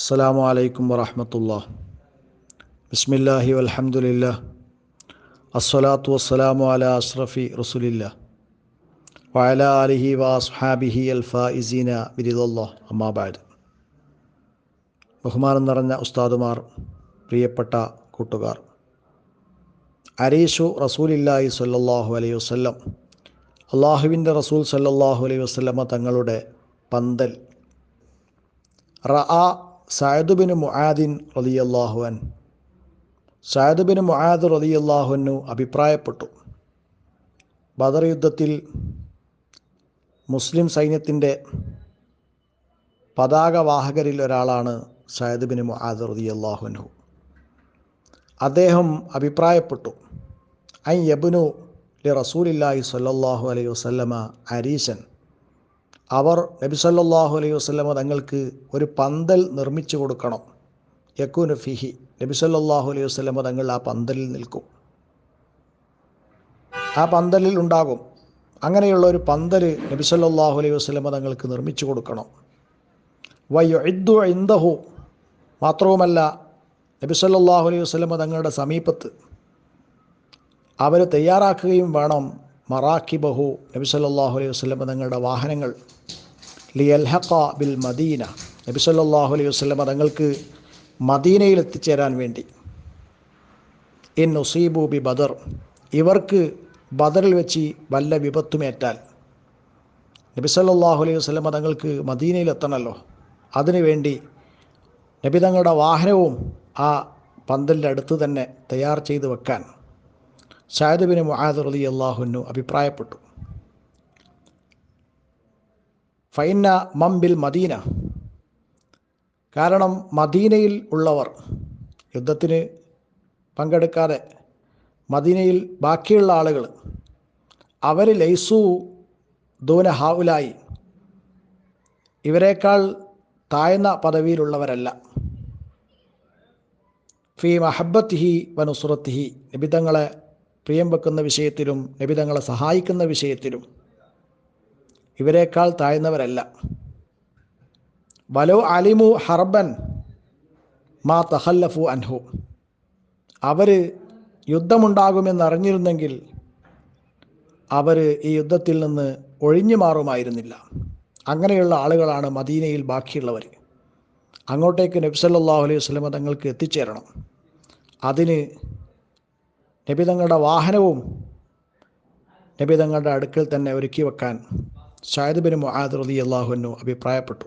അസ്സാം വലൈക്കും വറഹമത്തുള്ള ബിസ്മില്ലാഹി വൽഹമുല്ല അസ്സലാത്തു വസ്സലാമു അല അഷ്റഫി റസുലില്ല വഅല അലിഹി വസ്ഹാബിഹി അൽഫായിസീന ബിരിദുല്ലാ അമ്മാബാദ് ബഹുമാനം നിറഞ്ഞ ഉസ്താദുമാർ പ്രിയപ്പെട്ട കൂട്ടുകാർ. അരീഷു റസൂലില്ലാഹി സല്ലാഹു അലൈഹി വസല്ലം അള്ളാഹുവിന്റെ റസൂൽ സല്ലാഹു അലൈഹി വസല്ലമ തങ്ങളുടെ പന്തൽ റഅ സയദുബിന് മുആദിൻ റലിയല്ലാഹുവൻ സായദുബിന് മുആദ് റലിയല്ലാഹുവിനു അഭിപ്രായപ്പെട്ടു. ബദർ യുദ്ധത്തിൽ മുസ്ലിം സൈന്യത്തിന്റെ പതാകവാഹകരിൽ ഒരാളാണ് സായദുബിന് മുആദ് റളിയല്ലാഹുഅൻഹു അദ്ദേഹം അഭിപ്രായപ്പെട്ടു. ഐ യബുനു ലി റസൂലില്ലാഹി സ്വല്ലല്ലാഹു അലൈഹി വസല്ലമ അരീശൻ. അവർ നബി സല്ലല്ലാഹു അലൈഹി വസ്ലമ തങ്ങൾക്ക് ഒരു പന്തൽ നിർമ്മിച്ചു കൊടുക്കണം. യക്കൂന ഫിഹി. നബി സല്ലല്ലാഹു അലൈഹി വസ്ലമ തങ്ങൾ ആ പന്തലിൽ നിൽക്കും. ആ പന്തലിൽ ഉണ്ടാകും. അങ്ങനെയുള്ള ഒരു പന്തൽ നബി സല്ലല്ലാഹു അലൈഹി വസ്ലമ തങ്ങൾക്ക് നിർമ്മിച്ചു കൊടുക്കണം. വയ്യുഇദ്ദു ഇന്ദഹു മാത്രവുമല്ല നബി സല്ലല്ലാഹു അലൈഹി വസ്ലമ തങ്ങളുടെ സമീപത്ത് അവർ തയ്യാറാക്കുകയും വേണം മറാക്കിബഹു നബി സല്ലല്ലാഹു അലൈഹി വസ്ലമ തങ്ങളുടെ വാഹനങ്ങൾ. ലിയൽഹഖ ബിൽ മദീന. നബി സല്ലല്ലാഹു അലൈഹി വസ്ലം തങ്ങൾക്ക് മദീനയിൽ എത്തിച്ചേരാൻ വേണ്ടി. ഇൻ ഉസീബു ബി ബദർ. ഇവർക്ക് ബദറിൽ വെച്ച് വല്ല വിപത്തുമേറ്റാൽ. നബി സല്ലല്ലാഹു അലൈഹി വസ്ലം തങ്ങൾക്ക് മദീനയിൽ എത്തണമല്ലോ അതിനുവേണ്ടി നബി തങ്ങളുടെ വാഹനവും ആ പന്തലിന്റെ അടുത്ത് തന്നെ തയ്യാർ ചെയ്ത് വെക്കാൻ. ഷായദ് ബിൻ മുആദ് റളിയല്ലാഹു അള്ളാഹുനു അഭിപ്രായപ്പെട്ടു. ഫൈന മംബിൽ മദീന. കാരണം മദീനയിൽ ഉള്ളവർ യുദ്ധത്തിന് പങ്കെടുക്കാതെ മദീനയിൽ ബാക്കിയുള്ള ആളുകൾ അവർ ലൈസു ദൂന ഹാവുലായി ഇവരെക്കാൾ താഴ്ന്ന പദവിയിലുള്ളവരല്ല. ഫി മഹബത്തിഹി വനുസുറത്തിഹി നിബിതങ്ങളെ പ്രിയം വെക്കുന്ന വിഷയത്തിലും നിബിതങ്ങളെ സഹായിക്കുന്ന വിഷയത്തിലും ഇവരെക്കാൾ താഴ്ന്നവരല്ല. വലോ അലിമു ഹർബൻ മാ തഹല്ലഫു അൻഹു. അവർ യുദ്ധമുണ്ടാകുമെന്നറിഞ്ഞിരുന്നെങ്കിൽ അവർ ഈ യുദ്ധത്തിൽ നിന്ന് ഒഴിഞ്ഞു മാറുമായിരുന്നില്ല. അങ്ങനെയുള്ള ആളുകളാണ് മദീനയിൽ ബാക്കിയുള്ളവർ അങ്ങോട്ടേക്ക് നബ്സല്ലാഹു അലൈഹി വസ്ലമ തങ്ങൾക്ക് എത്തിച്ചേരണം. അതിന് നബി തങ്ങളുടെ വാഹനവും നബി തങ്ങളുടെ അടുക്കൽ തന്നെ ഒരുക്കി വെക്കാൻ ഷായദ് മുഹാദ് റലി അള്ളാഹുവിനു അഭിപ്രായപ്പെട്ടു.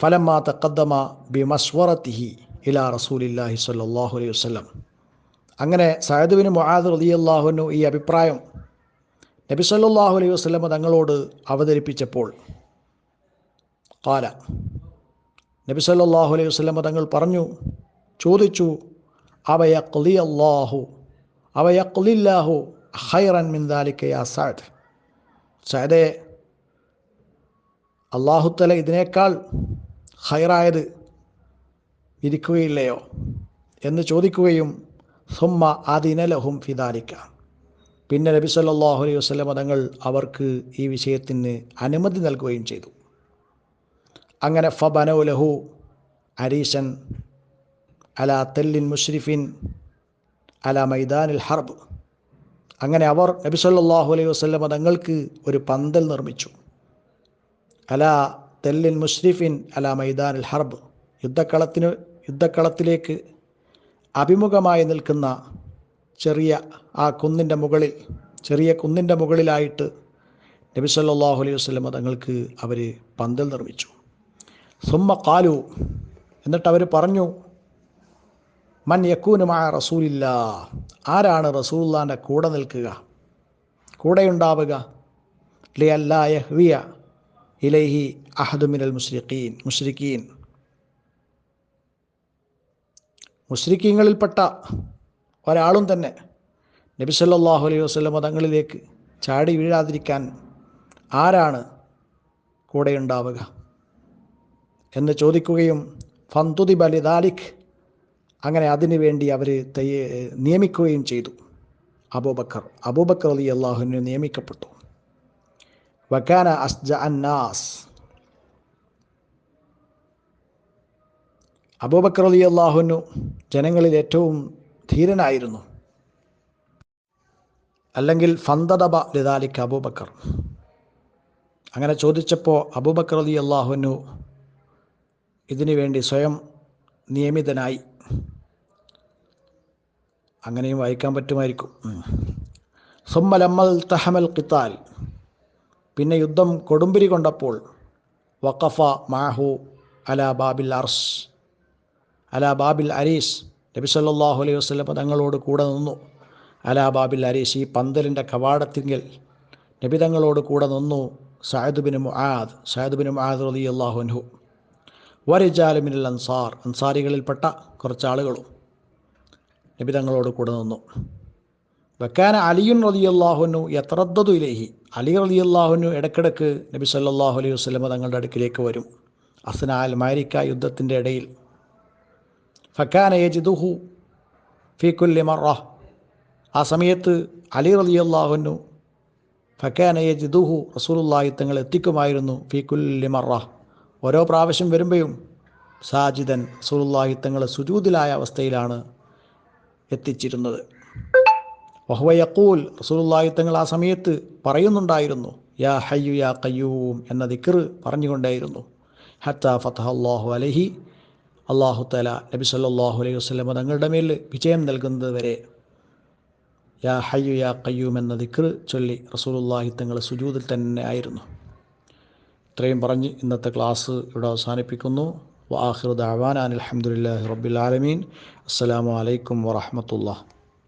ഫലമാ തക്കദ്ദമ ബി മസ്വറത്തിഹി ഇലാ റസൂലില്ലാഹി സ്വല്ലല്ലാഹു അലൈഹി വസ്ലം അങ്ങനെ സയദ് മുഹാദ് റലി അള്ളാഹുനു ഈ അഭിപ്രായം നബി സല്ലാഹു അലൈഹി വസ്ലമ തങ്ങളോട് അവതരിപ്പിച്ചപ്പോൾ കാല. നബി സല്ലാഹു അലൈഹി വസ്ലമ തങ്ങൾ പറഞ്ഞു ചോദിച്ചു അവയക്ലി അള്ളാഹു അവയക്ലില്ലാഹു ഹൈറൻ മിൻ ദാലിക യാ സഅദ്. സഅദേ അള്ളാഹുത്തല ഇതിനേക്കാൾ ഹൈറായത് ഇരിക്കുകയില്ലയോ എന്ന് ചോദിക്കുകയും സുമ്മ അതിനലഹും ഫിദാലിക്ക പിന്നെ നബി സല്ലാഹു അലൈഹി വസ്ലം തങ്ങൾ അവർക്ക് ഈ വിഷയത്തിന് അനുമതി നൽകുകയും ചെയ്തു. അങ്ങനെ ഫബനൗ ലഹു അരീശൻ അല തെല്ലിൻ മുഷ്രിഫിൻ അല മൈദാനിൽ ഹർബ്. അങ്ങനെ അവർ നബി സല്ലല്ലാഹു അലൈഹി വസ്ലമ തങ്ങൾക്ക് ഒരു പന്തൽ നിർമ്മിച്ചു. അല തെല്ലിൻ മുഷ്രിഫിൻ അല അൽ ഹർബ്. യുദ്ധക്കളത്തിന് യുദ്ധക്കളത്തിലേക്ക് അഭിമുഖമായി നിൽക്കുന്ന ചെറിയ ആ കുന്നിന്റെ മുകളിൽ ചെറിയ കുന്നിന്റെ മുകളിലായിട്ട് നബി സല്ലല്ലാഹു അലൈഹി വസ്ലമ തങ്ങൾക്ക് അവർ പന്തൽ നിർമ്മിച്ചു. സുമ്മ കാലു എന്നിട്ട് അവർ പറഞ്ഞു മൻ യക്കൂനുമായ റസൂലില്ല ആരാണ് റസൂല്ലാന്റെ കൂടെ നിൽക്കുക? കൂടെയുണ്ടാവുക? ലിയല്ലായഹ്വിയ ഇലൈഹി അഹദുമിനൽ മുസ്രിഖീൻ മുസ്രിഖീൻ മുസ്രിഖീങ്ങളിൽപ്പെട്ട ഒരാളും തന്നെ നബി സല്ലാഹു അലൈഹി വസ്ലം മതങ്ങളിലേക്ക് ചാടി വീഴാതിരിക്കാൻ ആരാണ് കൂടെയുണ്ടാവുക? എന്ന് ചോദിക്കുകയും ഫന്തുതി ബലിദാലിഖ് അങ്ങനെ അതിനു വേണ്ടി അവർ നിയമിക്കുകയും ചെയ്തു. അബൂബക്കർ അബൂബക്കർ അലി അള്ളാഹുവിന് നിയമിക്കപ്പെട്ടു. വക്കാന അസ്ജ അന്നാസ് അബൂബക്കർ അലി അള്ളാഹുനു ജനങ്ങളിൽ ഏറ്റവും ധീരനായിരുന്നു. അല്ലെങ്കിൽ ഫന്തദബ ലിതാലിക്ക് അബൂബക്കർ. അങ്ങനെ ചോദിച്ചപ്പോൾ അബൂബക്കർ അലി അള്ളാഹുനു ഇതിനു വേണ്ടി സ്വയം നിയമിതനായി. അങ്ങനെയും വായിക്കാൻ പറ്റുമായിരിക്കും. സുമ്മലമ്മൽ തഹമൽ ഖിത്താൽ പിന്നെ യുദ്ധം കൊടുമ്പിരി കൊണ്ടപ്പോൾ വഖഫ മാഹു അല ബാബിൽ അർസ്. അല ബാബിൽ അരീസ്. നബി സല്ലാഹു അലൈഹി വസ്ലം തങ്ങളോട് കൂടെ നിന്നു. അല ബാബിൽ അരീസ് ഈ പന്തലിന്റെ കവാടത്തിങ്കിൽ. നബി തങ്ങളോട് കൂടെ നിന്നു Saad bin Muadh. Saad bin Muadh അൻഹു. വരിജാലുമിനിൽ അൻസാർ അൻസാരികളിൽപ്പെട്ട കുറച്ച് ആളുകളും നബി തങ്ങളോട് കൂടെ നിന്നു. വെക്കാൻ അലിയുൻ റതിയല്ലാഹുനു എത്രദ്ദതു ഇലേഹി. അലി റതിയല്ലാഹുനു ഇടക്കിടക്ക് നബി സല്ലാഹു അലൈഹി വസ്ലമ തങ്ങളുടെ അടുക്കിലേക്ക് വരും. അസ്നാൽ മാരിക്ക യുദ്ധത്തിന്റെ ഇടയിൽ. ഫക്കാൻ ഏജിദുഹു ഫി കുല്ലി മറ. ആ സമയത്ത് അലി റതിയല്ലാഹുനു ഫക്കാന യജിദുഹു റസൂലുള്ളാഹി തങ്ങൾ എത്തിക്കുമായിരുന്നു ഫി കുല്ലി മറ. ഓരോ പ്രാവശ്യം വരുമ്പോഴും സാജിദൻ റസൂലുള്ളാഹി തങ്ങൾ സുജൂതിലായ അവസ്ഥയിലാണ് എത്തിച്ചിരുന്നത്. വഹ്വയക്കൂൽ റസൂലുള്ളാഹി തങ്ങൾ ആ സമയത്ത് പറയുന്നുണ്ടായിരുന്നു യാ ഹയ്യു യാ കയ്യൂം എന്ന ദിക്ർ പറഞ്ഞുകൊണ്ടേയിരുന്നു. ഹത്ത ഫതഹ അള്ളാഹു അലഹി അള്ളാഹു തല നബി സല്ലല്ലാഹു അലൈഹി വസല്ലം തങ്ങളുടെ മേൽ വിജയം നൽകുന്നത് വരെ യാ ഹയ്യു യാ കയ്യൂം എന്ന ദിക്ർ ചൊല്ലി റസൂലുള്ളാഹി തങ്ങൾ സുജൂദിൽ തന്നെ ആയിരുന്നു. ഇത്രയും പറഞ്ഞ് ഇന്നത്തെ ക്ലാസ് ഇവിടെ അവസാനിപ്പിക്കുന്നു. വാഹിർ ദാവാൻ അലഹമുല്ലാ റബ്ബിൽ ആലമീൻ. അസ്സലാമു അലൈക്കും വറഹമത്തുള്ള